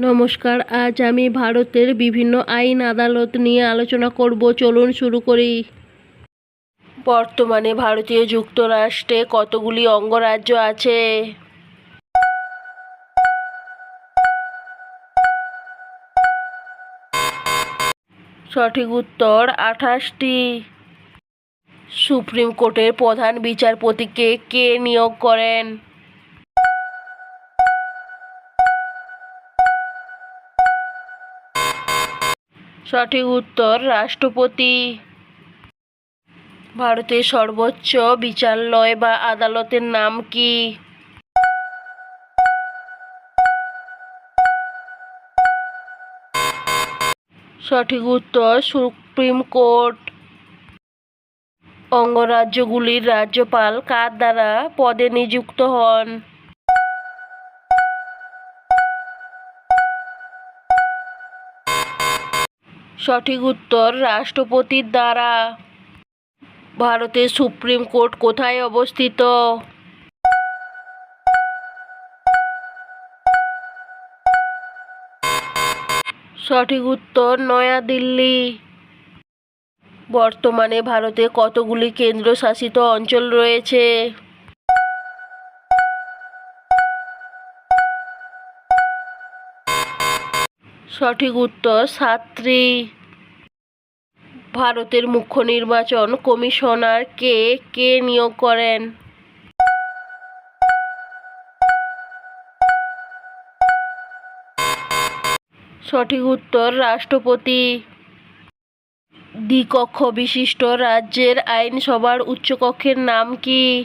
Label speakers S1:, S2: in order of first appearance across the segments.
S1: নমস্কার, আজ আমি ভারতের বিভিন্ন আইন আদালত নিয়ে আলোচনা করব। চলুন শুরু করি। বর্তমানে ভারতীয় যুক্তরাষ্ট্রে কতগুলি অঙ্গরাজ্য আছে? সঠিক উত্তর আঠাশটি। সুপ্রিম কোর্টের প্রধান বিচারপতিকে কে নিয়োগ করেন? সঠিক উত্তর, রাষ্ট্রপতি। ভারতের সর্বোচ্চ বিচারালয় বা আদালতের নাম কি? সঠিক উত্তর, সুপ্রিম কোর্ট। অঙ্গরাজ্যগুলির রাজ্যপাল কার দ্বারা পদে নিযুক্ত হন? সঠিক উত্তর রাষ্ট্রপতির দ্বারা। ভারতের সুপ্রিম কোর্ট কোথায় অবস্থিত? সঠিক উত্তর নয়াদিল্লি। বর্তমানে ভারতে কতগুলি কেন্দ্রশাসিত অঞ্চল রয়েছে? সঠিক উত্তর সাতটি ভারতের মুখ্য নির্বাচন কমিশনার কে? কে নিয়োগ করেন? সঠিক উত্তর, রাষ্ট্রপতি। দ্বিকক্ষ বিশিষ্ট রাজ্যের আইনসভার উচ্চকক্ষের নাম কি?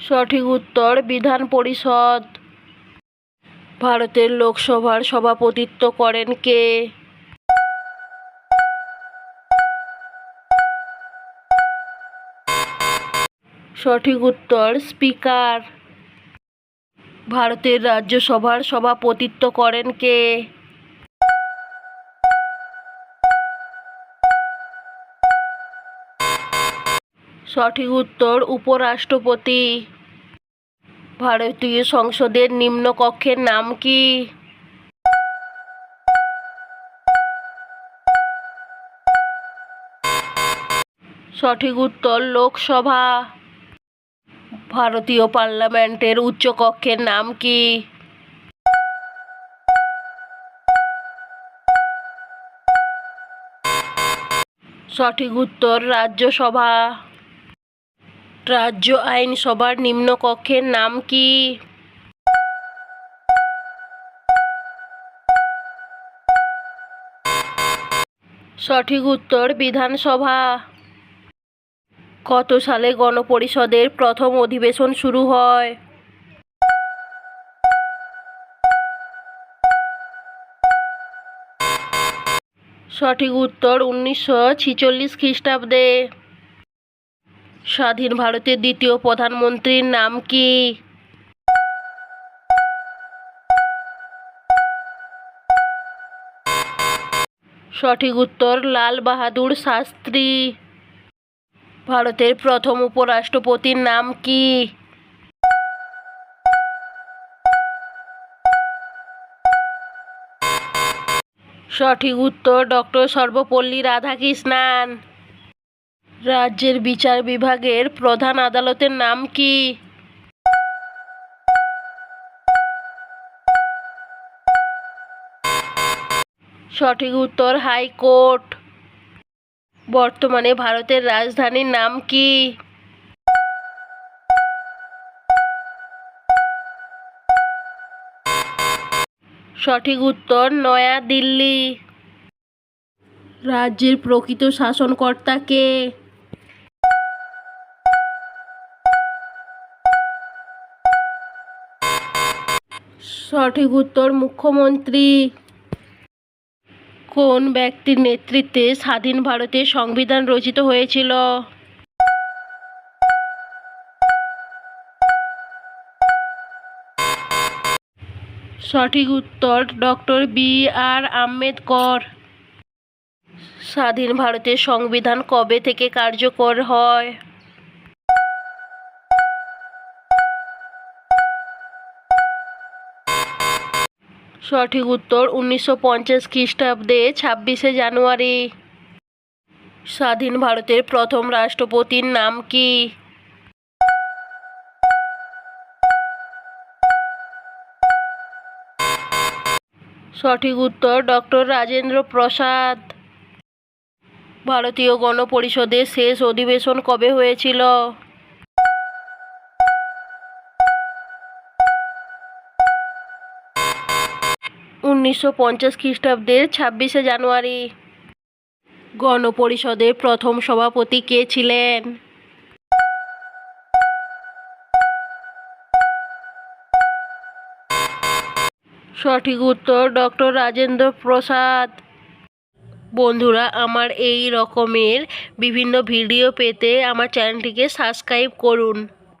S1: সঠিক উত্তর বিধান পরিষদ। ভারতের লোকসভার সভাপতিত্ব করেন কে? সঠিক উত্তর স্পিকার। ভারতের রাজ্যসভার সভাপতিত্ব করেন কে? সঠিক উত্তর উপরাষ্ট্রপতি। ভারতীয় সংসদের নিম্নকক্ষের নাম কি? সঠিক উত্তর লোকসভা। ভারতীয় পার্লামেন্টের উচ্চকক্ষের নাম কি? সঠিক উত্তর রাজ্যসভা। রাজ্য আইনসভার নিম্নকক্ষের নাম কি? সঠিক উত্তর, বিধানসভা। কত সালে গণপরিষদের প্রথম অধিবেশন শুরু হয়? সঠিক উত্তর, উনিশশো ছিচল্লিশ খ্রিস্টাব্দে। স্বাধীন ভারতের দ্বিতীয় প্রধানমন্ত্রীর নাম কি? সঠিক উত্তর, লাল বাহাদুর শাস্ত্রী। ভারতের প্রথম উপরাষ্ট্রপতির নাম কি? সঠিক উত্তর, ডক্টর সর্বপল্লী রাধাকৃষ্ণান। রাজ্যের বিচার বিভাগের প্রধান আদালতের নাম কি? সঠিক উত্তর হাইকোর্ট। বর্তমানে ভারতের রাজধানীর নাম কি? সঠিক উত্তর নয়া দিল্লি। রাজ্যের প্রকৃত শাসনকর্তা কে? সঠিক উত্তর, মুখ্যমন্ত্রী। কোন ব্যক্তির নেতৃত্বে স্বাধীন ভারতের সংবিধান রচিত হয়েছিল? সঠিক উত্তর, ডক্টর বি আর আম্বেদকর। স্বাধীন ভারতের সংবিধান কবে থেকে কার্যকর হয়? সঠিক উত্তর উনিশশো পঞ্চাশ খ্রিস্টাব্দে ছাব্বিশে জানুয়ারি। স্বাধীন ভারতের প্রথম রাষ্ট্রপতির নাম কি? সঠিক উত্তর ডক্টর রাজেন্দ্র প্রসাদ। ভারতীয় গণপরিষদের শেষ অধিবেশন কবে হয়েছিল? উনিশশো পঞ্চাশ খ্রিস্টাব্দের ছাব্বিশে জানুয়ারি। গণপরিষদের প্রথম সভাপতি কে ছিলেন? সঠিক উত্তর ডক্টর রাজেন্দ্র প্রসাদ। বন্ধুরা, আমার এই রকমের বিভিন্ন ভিডিও পেতে আমার চ্যানেলটিকে সাবস্ক্রাইব করুন।